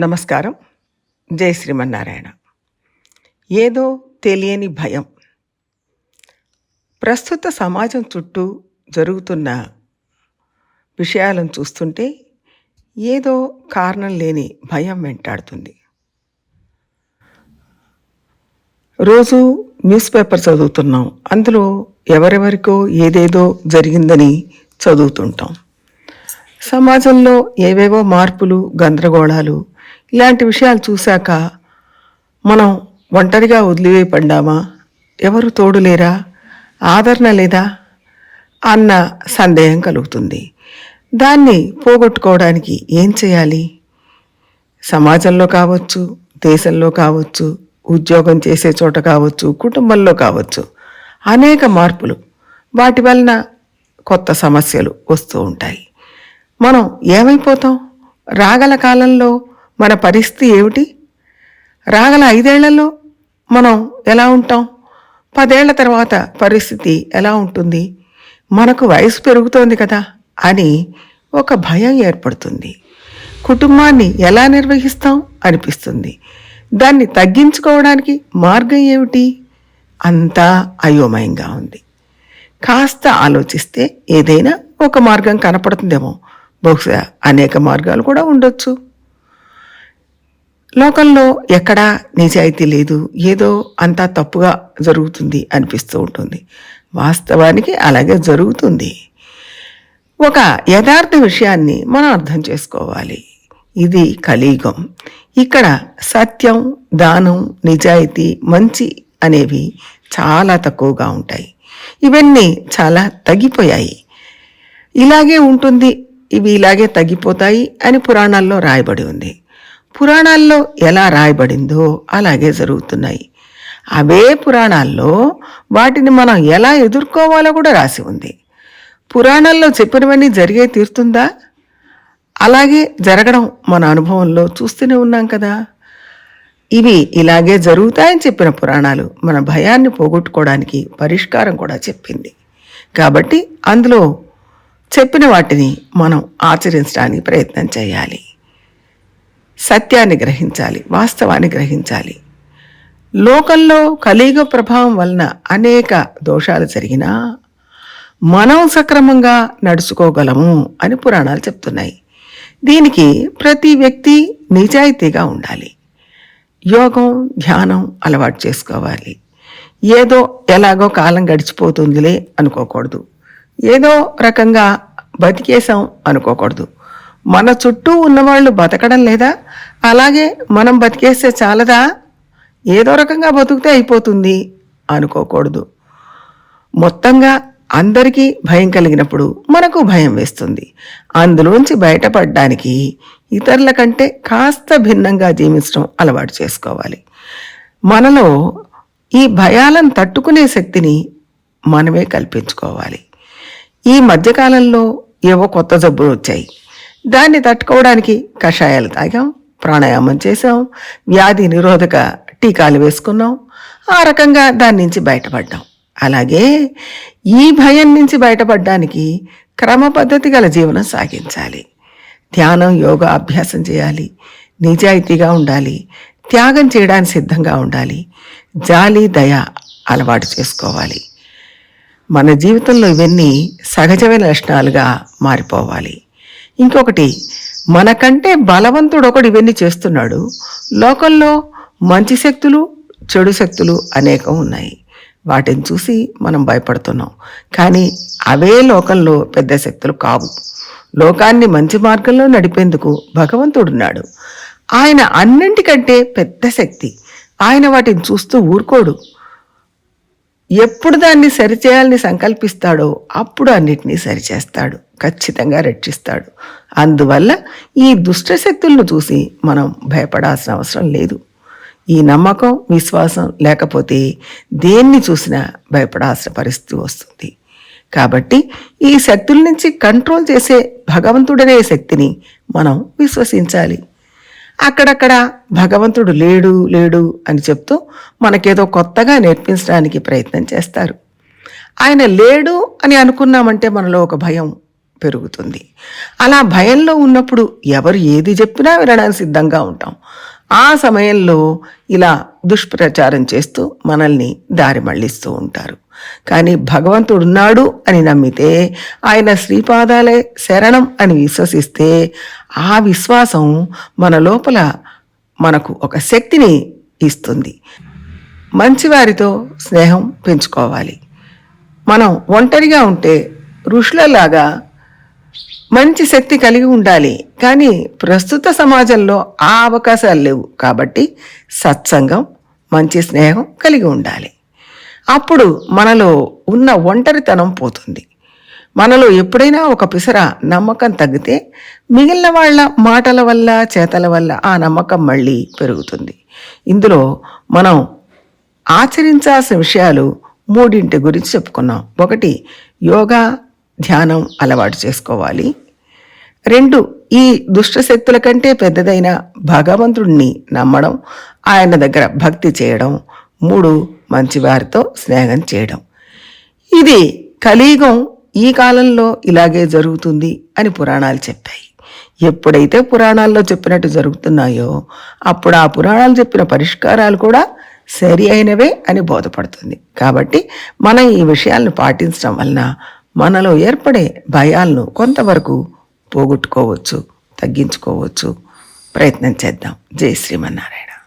నమస్కారం. జై శ్రీమన్నారాయణ. ఏదో తెలియని భయం. ప్రస్తుత సమాజం చుట్టూ జరుగుతున్న విషయాలను చూస్తుంటే ఏదో కారణం లేని భయం వెంటాడుతుంది. రోజు న్యూస్ పేపర్ చదువుతున్నాం. అందులో ఎవరెవరికో ఏదేదో జరిగిందని చదువుతుంటాం. సమాజంలో ఏవేవో మార్పులు గందరగోళాలు ఇలాంటి విషయాలు చూశాక మనం ఒంటరిగా వదిలివేయబడ్డామా ఎవరు తోడు లేరా ఆదరణ లేదా? అన్న సందేహం కలుగుతుంది. దాన్ని పోగొట్టుకోవడానికి ఏం చేయాలి? సమాజంలో కావచ్చు దేశంలో కావచ్చు ఉద్యోగం చేసే చోట కావచ్చు కుటుంబంలో కావచ్చు అనేక మార్పులు వాటి వలన కొత్త సమస్యలు వస్తూ ఉంటాయి. మనం ఏమైపోతాం? రాగల కాలంలో మన పరిస్థితి ఏమిటి? రాగల ఐదేళ్ళలో మనం ఎలా ఉంటాం? పదేళ్ళ తర్వాత పరిస్థితి ఎలా ఉంటుంది? మనకు వయసు పెరుగుతోంది కదా అని ఒక భయం ఏర్పడుతుంది. కుటుంబాన్ని ఎలా నిర్వహిస్తాం అనిపిస్తుంది. దాన్ని తగ్గించుకోవడానికి మార్గం ఏమిటి? అంతా అయోమయంగా ఉంది. కాస్త ఆలోచిస్తే ఏదైనా ఒక మార్గం కనపడుతుందేమో. బహుశా అనేక మార్గాలు కూడా ఉండొచ్చు. లోకంలో ఎక్కడా నిజాయితీ లేదు. ఏదో అంతా తప్పుగా జరుగుతుంది అనిపిస్తూ ఉంటుంది. వాస్తవానికి అలాగే జరుగుతుంది. ఒక యథార్థ విషయాన్ని మనం అర్థం చేసుకోవాలి. ఇది కలియుగం. ఇక్కడ సత్యం దానం నిజాయితీ మంచి అనేవి చాలా తక్కువగా ఉంటాయి. ఇవన్నీ చాలా తగ్గిపోయాయి. ఇలాగే ఉంటుంది ఇవి ఇలాగే తగ్గిపోతాయి అని పురాణాల్లో రాయబడి ఉంది. పురాణాల్లో ఎలా రాయబడిందో అలాగే జరుగుతున్నాయి. అవే పురాణాల్లో వాటిని మనం ఎలా ఎదుర్కోవాలో కూడా రాసి ఉంది. పురాణాల్లో చెప్పినవన్నీ జరిగే తీరుతుందా? అలాగే జరగడం మన అనుభవంలో చూస్తూనే ఉన్నాం కదా. ఇవి ఇలాగే జరుగుతాయని చెప్పిన పురాణాలు మన భయాన్ని పోగొట్టుకోవడానికి పరిష్కారం కూడా చెప్పింది. కాబట్టి అందులో చెప్పిన వాటిని మనం ఆచరించడానికి ప్రయత్నం చేయాలి. సత్యాన్ని గ్రహించాలి వాస్తవాన్ని గ్రహించాలి. లోకంలో కలియుగ ప్రభావం వలన అనేక దోషాలు జరిగినా మనం సక్రమంగా నడుచుకోగలము అని పురాణాలు చెప్తున్నాయి. దీనికి ప్రతి వ్యక్తి నిజాయితీగా ఉండాలి. యోగం ధ్యానం అలవాటు చేసుకోవాలి. ఏదో ఎలాగో కాలం గడిచిపోతుందిలే అనుకోకూడదు. ఏదో రకంగా బతికేశాం అనుకోకూడదు. మన చుట్టూ ఉన్నవాళ్ళు బతకడం లేదా అలాగే మనం బతికేస్తే చాలదా? ఏదో రకంగా బతుకుతే అయిపోతుంది అనుకోకూడదు. మొత్తంగా అందరికీ భయం కలిగినప్పుడు మనకు భయం వేస్తుంది. అందులోంచి బయటపడడానికి ఇతరుల కంటే కాస్త భిన్నంగా జీవించడం అలవాటు చేసుకోవాలి. మనలో ఈ భయాలను తట్టుకునే శక్తిని మనమే కల్పించుకోవాలి. ఈ మధ్యకాలంలో ఏవో కొత్త జబ్బులు వచ్చాయి. దాన్ని తట్టుకోవడానికి కషాయాలు తాగాం. ప్రాణాయామం చేసాం వ్యాధి నిరోధక టీకాలు వేసుకున్నాం ఆ రకంగా దాని నుంచి బయటపడ్డాం. అలాగే ఈ భయం నుంచి బయటపడడానికి క్రమ పద్ధతి గల జీవనం సాగించాలి. ధ్యానం యోగా అభ్యాసం చేయాలి. నిజాయితీగా ఉండాలి. త్యాగం చేయడానికి సిద్ధంగా ఉండాలి. జాలి దయ అలవాటు చేసుకోవాలి. మన జీవితంలో ఇవన్నీ సహజమైన లక్షణాలుగా మారిపోవాలి. ఇంకొకటి మనకంటే బలవంతుడు ఒకడు ఇవన్నీ చేస్తున్నాడు. లోకంలో మంచి శక్తులు చెడు శక్తులు అనేకం ఉన్నాయి. వాటిని చూసి మనం భయపడుతున్నాం. కానీ అవే లోకంలో పెద్ద శక్తులు కావు. లోకాన్ని మంచి మార్గంలో నడిపేందుకు భగవంతుడున్నాడు. ఆయన అన్నింటికంటే పెద్ద శక్తి. ఆయన వాటిని చూస్తూ ఊరుకోడు. ఎప్పుడు దాన్ని సరిచేయాలని సంకల్పిస్తాడో అప్పుడు అన్నిటినీ సరిచేస్తాడు ఖచ్చితంగా రక్షిస్తాడు. అందువల్ల ఈ దుష్ట శక్తులను చూసి మనం భయపడాల్సిన అవసరం లేదు. ఈ నమ్మకం విశ్వాసం లేకపోతే దేన్ని చూసినా భయపడాల్సిన పరిస్థితి వస్తుంది. కాబట్టి ఈ శక్తుల నుంచి కంట్రోల్ చేసే భగవంతుడనే శక్తిని మనం విశ్వసించాలి. అక్కడక్కడ భగవంతుడు లేడు లేడు అని చెప్తూ మనకేదో కొత్తగా నేర్పించడానికి ప్రయత్నం చేస్తారు. ఆయన లేడు అని అనుకున్నామంటే మనలో ఒక భయం పెరుగుతుంది. అలా భయంలో ఉన్నప్పుడు ఎవరు ఏది చెప్పినా వినడానికి సిద్ధంగా ఉంటాం. ఆ సమయంలో ఇలా దుష్ప్రచారం చేస్తూ మనల్ని దారి మళ్ళిస్తూ ఉంటారు. కానీ భగవంతుడున్నాడు అని నమ్మితే ఆయన శ్రీపాదాలే శరణం అని విశ్వసిస్తే ఆ విశ్వాసం మన లోపల మనకు ఒక శక్తిని ఇస్తుంది. మంచివారితో స్నేహం పెంచుకోవాలి. మనం ఒంటరిగా ఉంటే ఋషులలాగా మంచి శక్తి కలిగి ఉండాలి. కానీ ప్రస్తుత సమాజంలో ఆ అవకాశాలు లేవు. కాబట్టి సత్సంగం మంచి స్నేహం కలిగి ఉండాలి. అప్పుడు మనలో ఉన్న ఒంటరితనం పోతుంది. మనలో ఎప్పుడైనా ఒక పిసర నమ్మకం తగ్గితే మిగిలిన వాళ్ళ మాటల వల్ల చేతల వల్ల ఆ నమ్మకం మళ్ళీ పెరుగుతుంది. ఇందులో మనం ఆచరించాల్సిన విషయాలు మూడింటి గురించి చెప్పుకున్నాం. ఒకటి యోగా ధ్యానం అలవాటు చేసుకోవాలి. రెండు ఈ దుష్టశక్తుల కంటే పెద్దదైన భగవంతుడిని నమ్మడం ఆయన దగ్గర భక్తి చేయడం. మూడు మంచివారితో స్నేహం చేయడం. ఇది కలియుగం ఈ కాలంలో ఇలాగే జరుగుతుంది అని పురాణాలు చెప్పాయి. ఎప్పుడైతే పురాణాల్లో చెప్పినట్టు జరుగుతున్నాయో అప్పుడు ఆ పురాణాలు చెప్పిన పరిష్కారాలు కూడా సరి అయినవే అని బోధపడుతుంది. కాబట్టి మనం ఈ విషయాలను పాటించడం వలన మనలో ఏర్పడే భయాలను కొంతవరకు పోగొట్టుకోవచ్చు తగ్గించుకోవచ్చు. ప్రయత్నం చేద్దాం. జై శ్రీమన్నారాయణ.